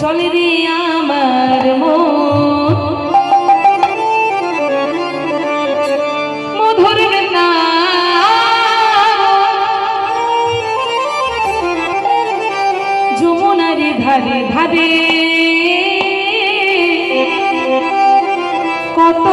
চলে রে আমার মন। মধুর বেলা যমুনারি ধারে ধারে কত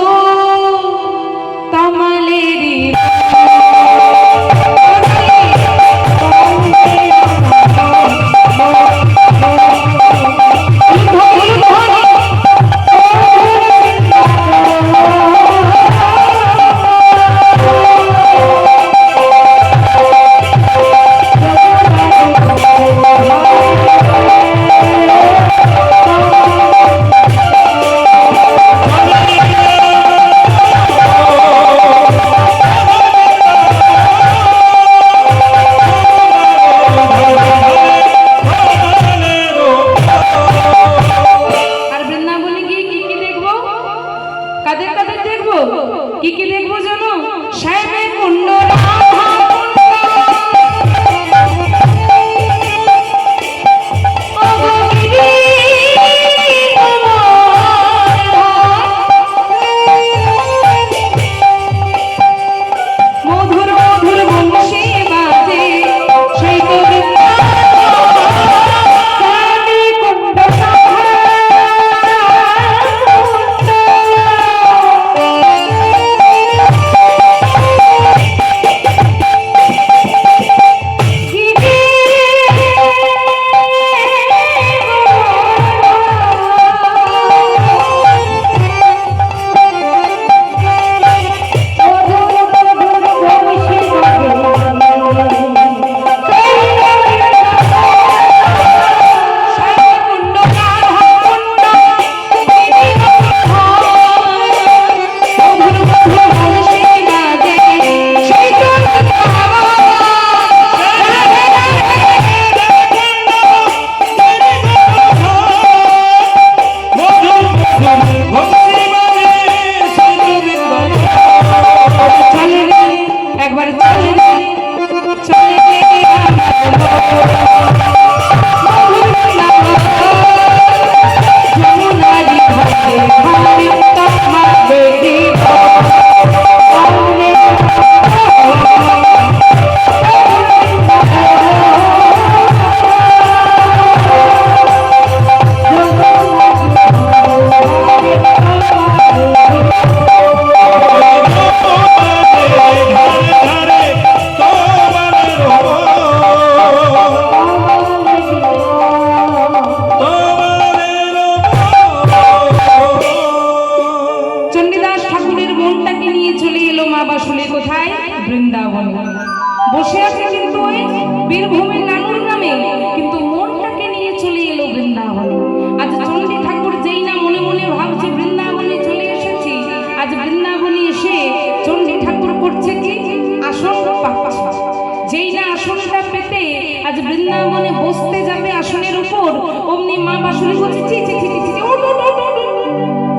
অমনি মা বাসুলি বলছে ছি ছি ছি ছি ওঠ, ওঠ, ওঠ।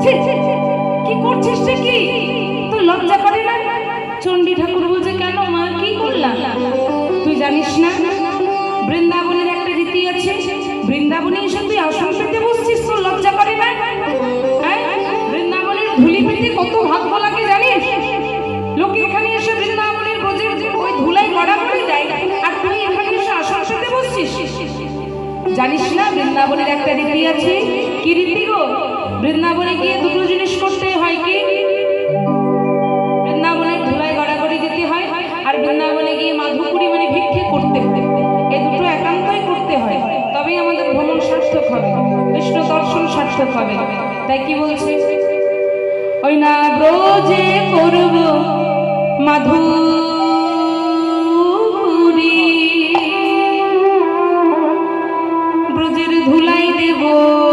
ছি, ছি, ছি। কি করছিস রে কি? তুই লজ্জা করে না? চণ্ডী ঠাকুর বলছে কেন মা কি করলাম? তুই জানিস না? বৃন্দাবনের একটা রীতি আছে। বৃন্দাবনে এসে তুই আসন পেতে বসছিস তোর লজ্জা করে না? হ্যাঁ? বৃন্দাবনের ধুলি পেতে কত ভাগ্য লাগে জানিস? লোকে এখানে এসে বৃন্দাবনের ব্রজের ওই ধুলাই গড়া করে দেয়। আর তুই এখানে এসে আসন পেতে বসছিস? জানিস না, বৃন্দাবনের একটা রীতি আছে? কি রীতি গো? বৃন্দাবনে গিয়ে দুটো জিনিস করতে হয় কি? বৃন্দাবনের ধুলায় গড়াগড়ি দিতে হয় আর বৃন্দাবনে গিয়ে মাধুপুরি মানে ভিক্ষে করতে হয়। এই দুটো একান্তই করতে হয়। তবেই আমাদের ভ্রমণ সার্থক হবে। বিষ্ণু দর্শন সার্থক হবে। তাই কি বলছে? ওই না ব্রজে করব মাধুরী Oh.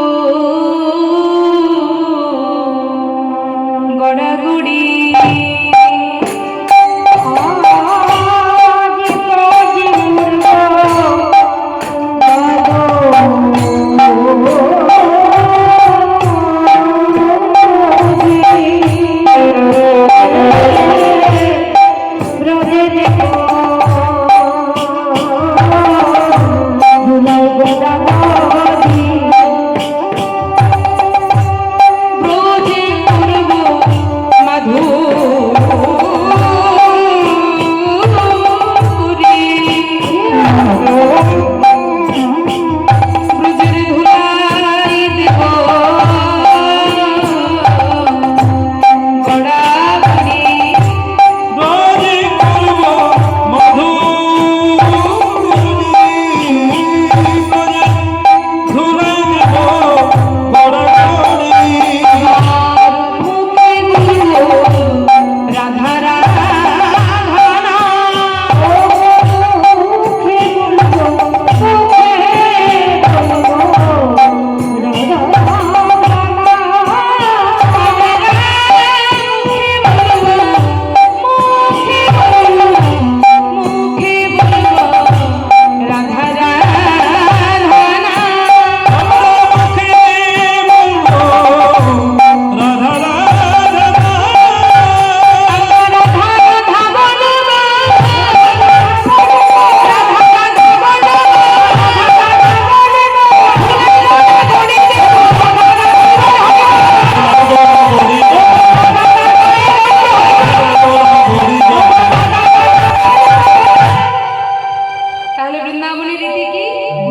তাহলে বৃন্দাবনের রীতি কি?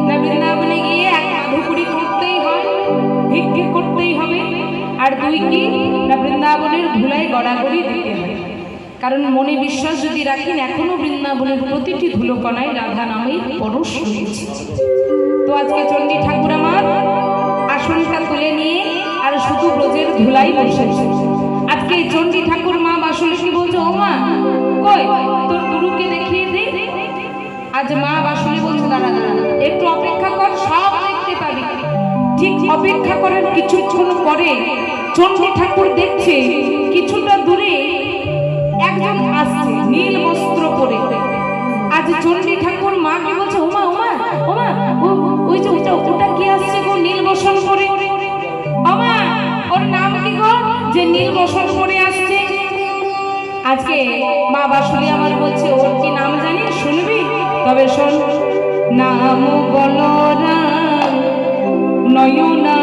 না বৃন্দাবনে গিয়ে এক মাধুপুরি করতেই হয়, ভিক্ষে করতেই হবে। আর দুই কি? না বৃন্দাবনের ধুলায় গড়াগড়ি দিতে হয়। কারণ মনে বিশ্বাস যদি রাখেন এখনও বৃন্দাবনের প্রতিটি ধুলোকণায় রাধা নামেই পরশ রয়েছে। তো আজকে চণ্ডী ঠাকুর আমার আসনটা তুলে নিয়ে আর শুধু ব্রজের ধুলাই বসেছে। আজকে চণ্ডী ঠাকুর আজ মা বাসুলি বলছে দাঁড়া দাঁড়া একটু অপেক্ষা কর, সব দেখতে পাবি। ঠিক অপেক্ষা করার কিছুক্ষণ পরে চণ্ডী ঠাকুর দেখছে, কিছুটা দূরে একজন আসছে, নীল বস্ত্র পরে। আজ চণ্ডী ঠাকুর মাকে বলছে, ওমা ওমা ওমা ওই যে ওটা ওটা কি আসছে গো, নীল বসন পরে? ওমা, ওর নাম কি গো? যে নীল বসন পরে আসছে। আজকে মা বাসুলি আমার বলছে, ওর কি নাম শুনবি তবে শোন নাম বলরা নয়না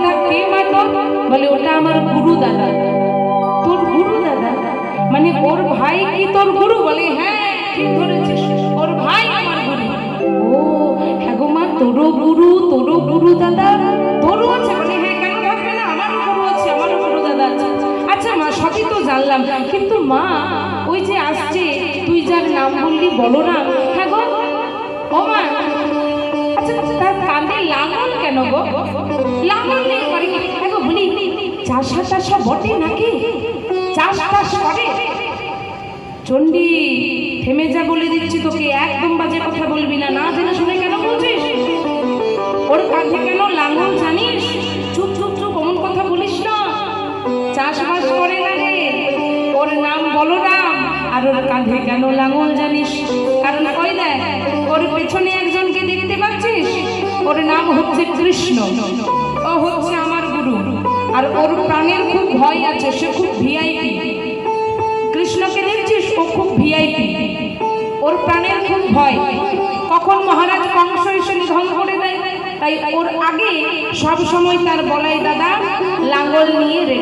ওটা কে মা বলে ওটা আমার গুরু দাদা। তোর গুরু দাদা? মানে ওর ভাই কি তোর গুরু? বলে হ্যাঁ ঠিক ধরেছিস। ওর ভাই আমার গুরু। ও হ্যাঁ গো মা, তোরও গুরু তোরও গুরু দাদা। তোরও আছে বলে হ্যাঁ কেন থাকবে না? আমারও গুরু আছে, আমারও গুরু দাদা আছে। আচ্ছা মা, সবই তো জানলাম। কিন্তু মা, ওই যে আসছে, তুই যার নাম বললি বলো না হ্যাঁ গো? ও মা কাঁধে লাঙল কেন গো? লাঙল নেই করে দেখো বলি চাষা টাষা বটে নাকি? চাষ টাস করে চন্ডী থেমে যা বলে দিচ্ছি তোকে, একদম বাজে কথা বলবি না। না জেনে শুনে কেন বলছিস? ওর কাঁধে কেন লাঙল জানিস? চুপ চুপ চুপ, অমন কথা বলিস না। চাষবাস করে না রে। ওর নাম বলো বলরাম, আর ওর কাঁধে কেন লাঙল জানিস? কারণ কই দেখ, ওর পেছনে একজনকে দেখতে পাচ্ছিস? ওর নাম হচ্ছে কৃষ্ণ। ও হচ্ছে আমার গুরু। আর ওর প্রাণের খুব ভয় আছে, সে খুব ভিআইপি কৃষ্ণকে দেখছিস? ও খুব ভিআইপি ওর প্রাণের খুব ভয়। কখন মহারাজ কংস এসে নিধন করে দেয়? তাই ওর আগে সব সময় তার বলাই, দাদা লাঙ্গল নিয়ে রেডি